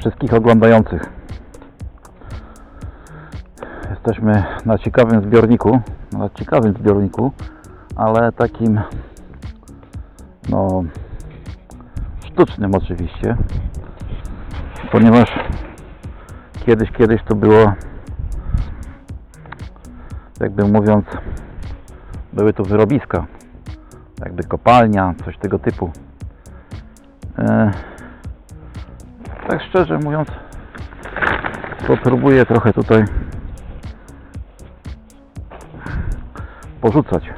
Wszystkich oglądających. Jesteśmy na ciekawym zbiorniku, na ciekawym zbiorniku, ale takim no sztucznym oczywiście, ponieważ kiedyś, kiedyś to było jakby mówiąc były tu wyrobiska jakby kopalnia, coś tego typu e, tak szczerze mówiąc popróbuję trochę tutaj porzucać.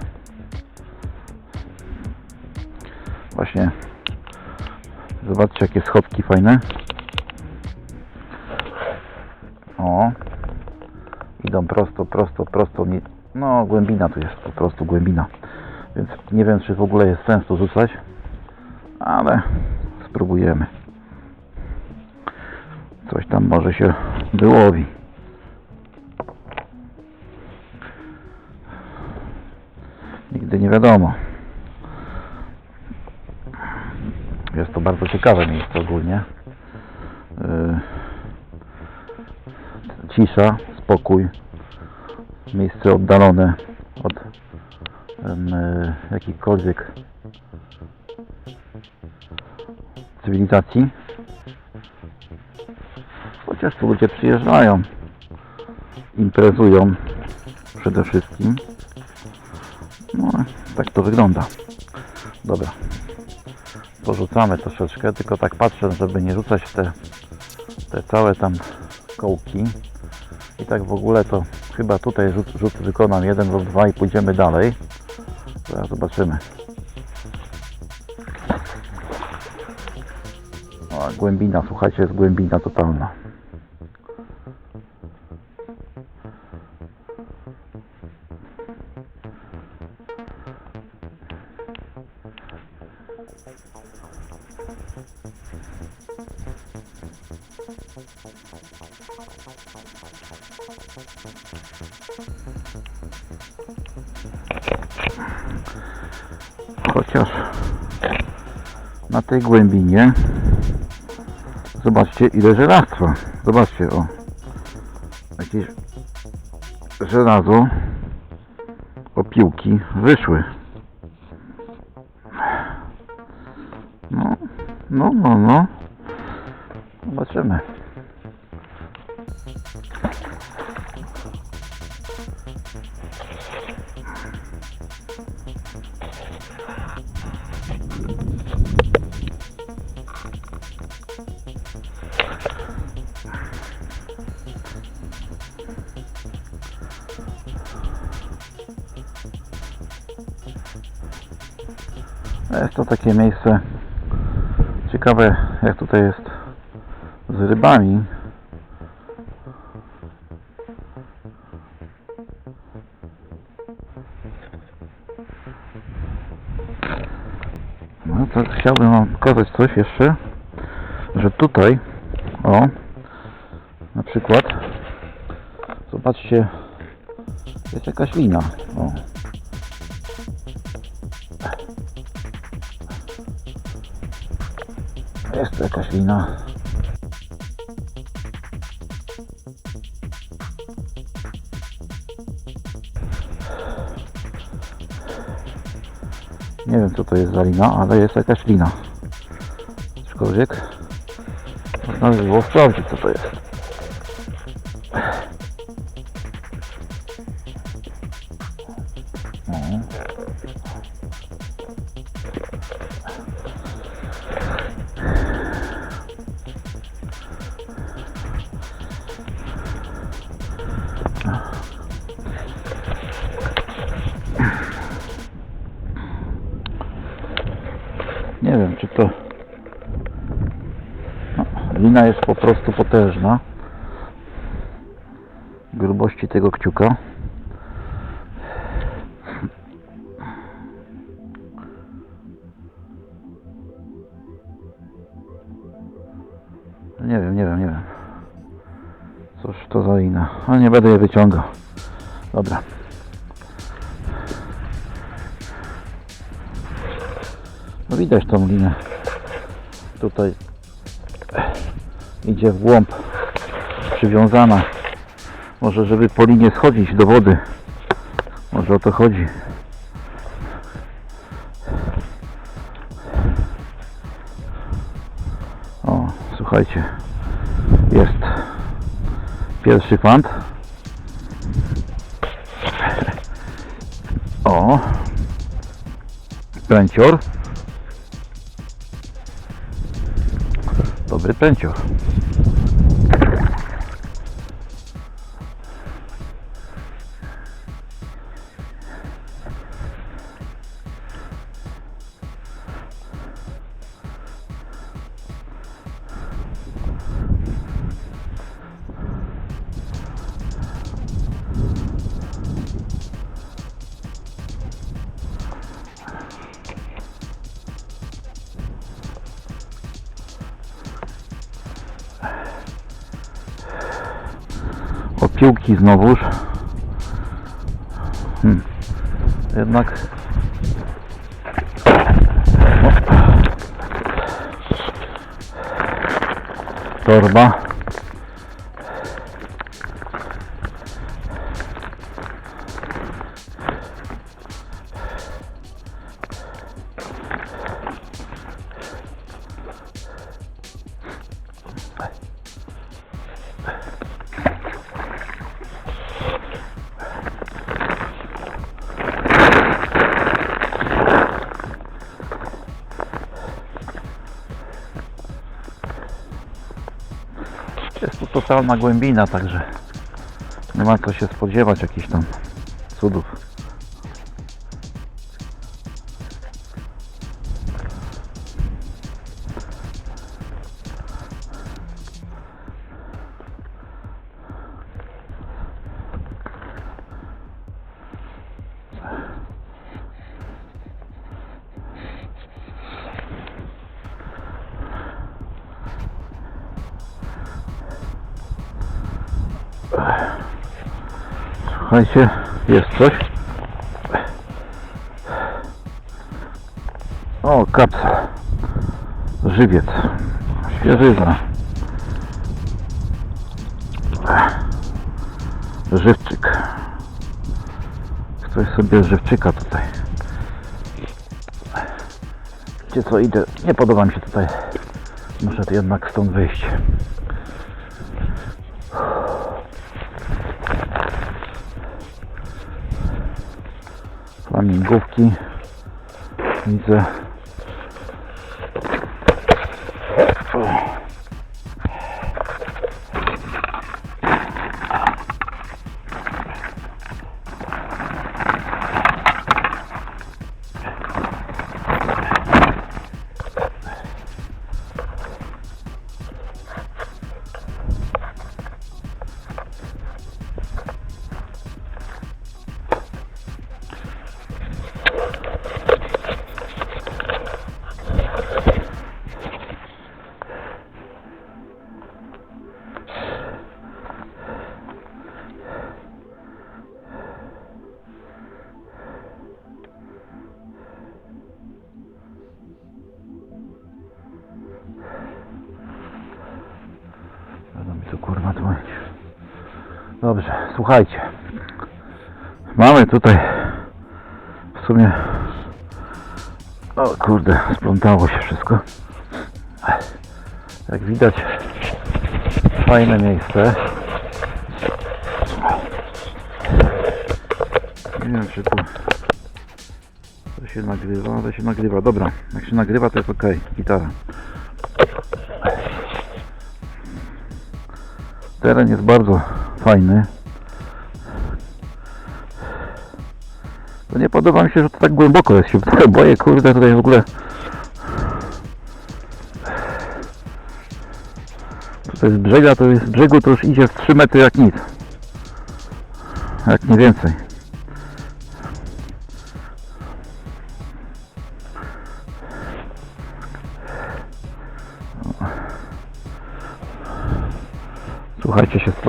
Właśnie zobaczcie jakie schodki fajne. O idą prosto, prosto, prosto no głębina tu jest, po prostu głębina. Więc nie wiem czy w ogóle jest sens tu rzucać ale spróbujemy coś tam może się wyłowi. Nigdy nie wiadomo. Jest to bardzo ciekawe miejsce ogólnie. Yy, cisza, spokój miejsce oddalone od yy, jakichkolwiek cywilizacji chociaż tu ludzie przyjeżdżają imprezują przede wszystkim. No tak to wygląda. Dobra. Porzucamy troszeczkę tylko tak patrzę żeby nie rzucać te, te całe tam kołki. I tak w ogóle to chyba tutaj rzut, rzut wykonam jeden lub dwa i pójdziemy dalej. Zaraz zobaczymy. O, głębina, słuchajcie, jest głębina totalna chociaż na tej głębinie zobaczcie ile żelastwa. Zobaczcie o. Jakieś żelazo opiłki wyszły no no no. Zobaczymy. Jest to takie miejsce ciekawe jak tutaj jest z rybami. No to chciałbym wam pokazać coś jeszcze, że tutaj o na przykład zobaczcie jest jakaś lina. O. jakaś lina. Nie wiem co to jest za lina, ale jest jakaś lina. Aczkolwiek można by było sprawdzić co to jest. O. czy to... No, lina jest po prostu potężna. Grubości tego kciuka. Nie wiem, nie wiem, nie wiem. Cóż to za lina. Ale nie będę je wyciągał. Dobra. Widać tą linę tutaj idzie w głąb przywiązana. Może żeby po linie schodzić do wody. Może o to chodzi. O, słuchajcie. Jest pierwszy fant. O. Pęcior. Добре, танцюг. O piłki znowuż. Hmm. Jednak torba. Totalna głębina, także nie ma co się spodziewać jakichś tam Słuchajcie, jest coś. O, kapsel. Żywiec. Świeżyzna. Żywczyk. Ktoś sobie żywczyka tutaj. Wiecie co, idę. Nie podoba mi się tutaj. Muszę jednak stąd wyjść. Flamingówki widzę Dobrze, słuchajcie. Mamy tutaj w sumie o kurde, splątało się wszystko. Jak widać fajne miejsce. Nie wiem czy tu to się nagrywa, to się nagrywa. Dobra, jak się nagrywa to jest ok. Gitara. Teren jest bardzo fajny. To nie podoba mi się, że to tak głęboko jest. Się trochę boję, kurde, tutaj w ogóle. Tutaj z brzega, to jest z brzegu to już idzie z 3 metry jak nic. Jak nie więcej.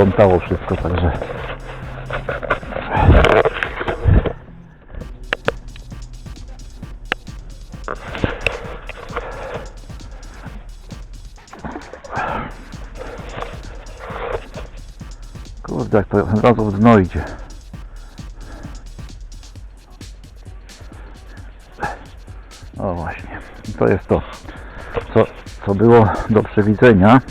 Splątało wszystko, także... Kurde, jak to od razu w dno idzie. O właśnie, to jest to, co, co było do przewidzenia.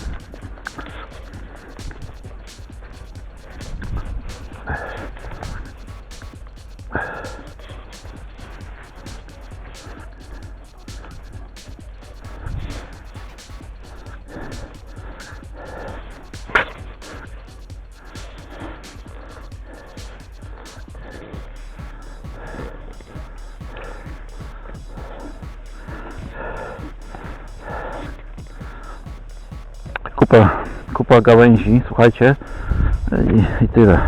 Gałęzi, słuchajcie, i, i tyle.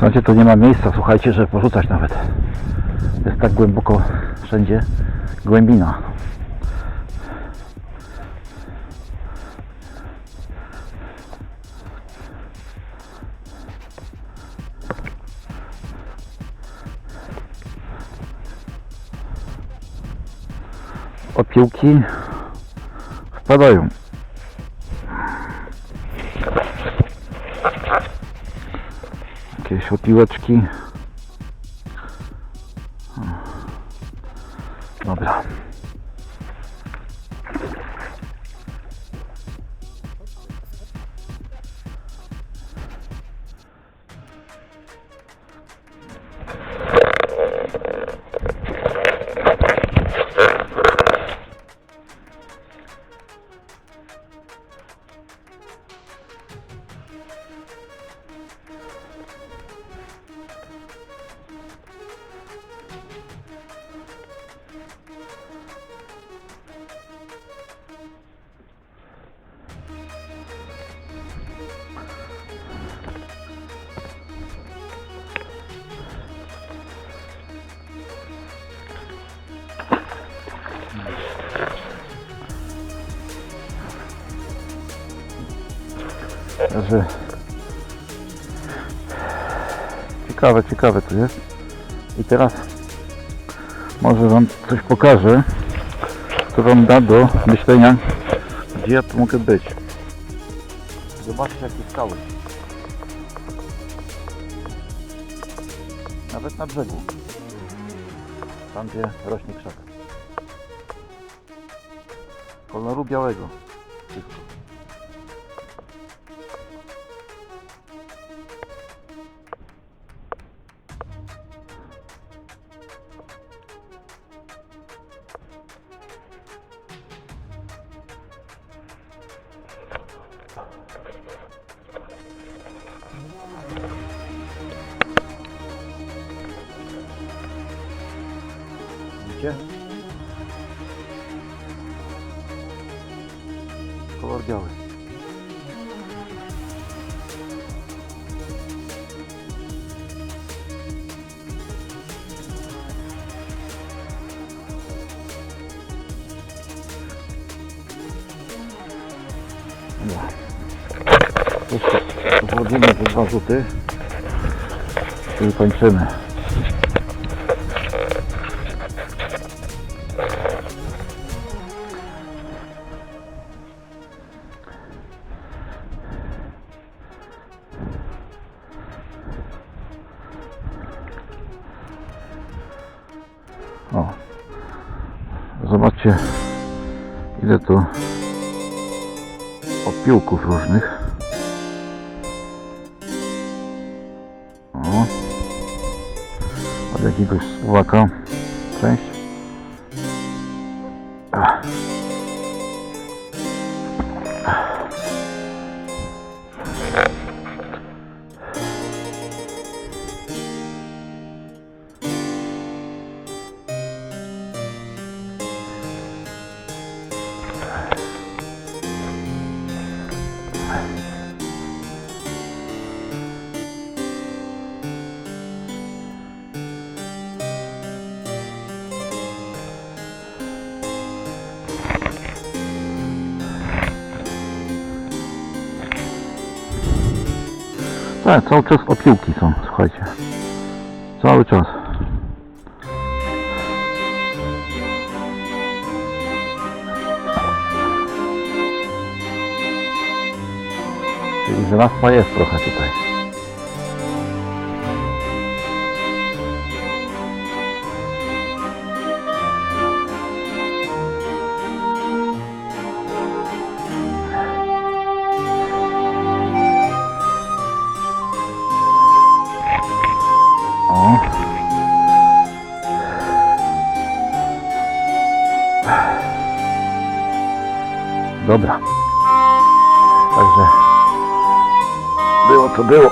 Słuchajcie, tu nie ma miejsca, słuchajcie, żeby porzucać nawet. Jest tak głęboko wszędzie głębina. Opiłki wpadają. Jakieś opiłeczki. Także ciekawe, ciekawe tu jest. I teraz może Wam coś pokażę, co Wam da do myślenia, gdzie ja tu mogę być. Zobaczcie jakie skały. Nawet na brzegu. Tam gdzie rośnie krzak. Koloru białego. Wszystko. Dobra. Jeszcze wchodzimy te dwa rzuty i kończymy. O. Zobaczcie ile tu opiłków różnych. O. Od jakiegoś Słowaka. Cześć. Tak, cały czas opiłki są, słuchajcie. Cały czas. Czyli żelazwa jest trochę tutaj. Co było.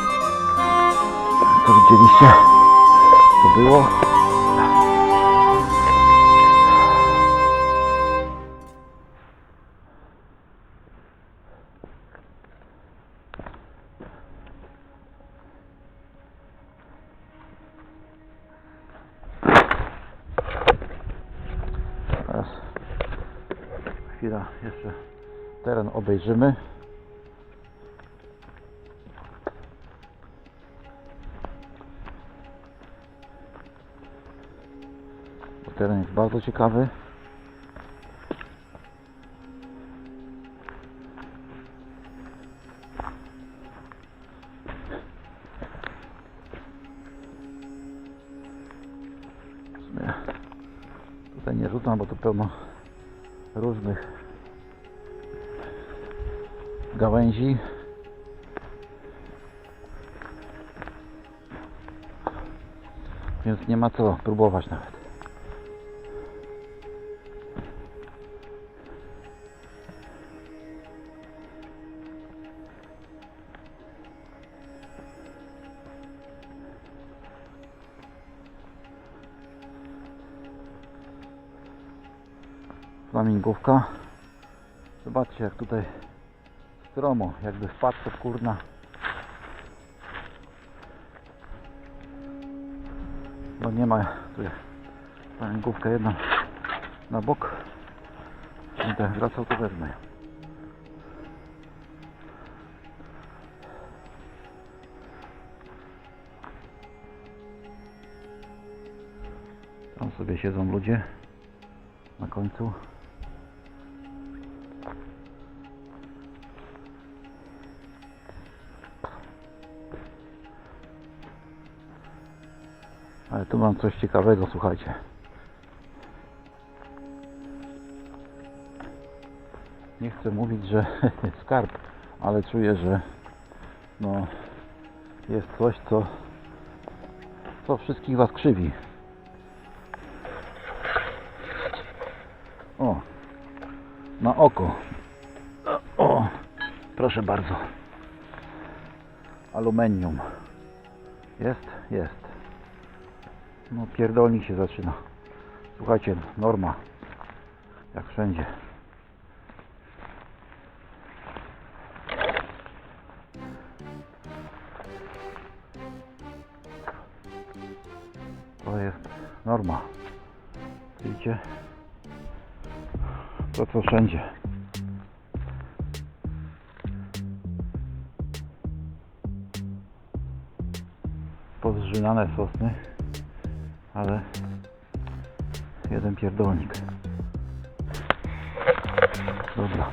Co widzieliście? Co było? Teraz chwila jeszcze teren obejrzymy. Teren jest bardzo ciekawy. Tutaj nie rzucam, bo tu pełno różnych gałęzi. Więc nie ma co próbować nawet. Flamingówka. Zobaczcie jak tutaj stromo, jakby wpadł to kurna. Bo nie ma tu flamingówka jedna na bok. Będę wracał to wezmę. Tam sobie siedzą ludzie na końcu. Tu mam coś ciekawego, słuchajcie. Nie chcę mówić, że skarb, ale czuję, że no jest coś, co co wszystkich was krzywi. O, na oko. O, proszę bardzo. Aluminium. Jest? Jest. No pierdolnik się zaczyna. Słuchajcie, norma. Jak wszędzie. To jest norma. Widzicie? To co wszędzie. Pozrzynane sosny, ale jeden pierdolnik. Dobra.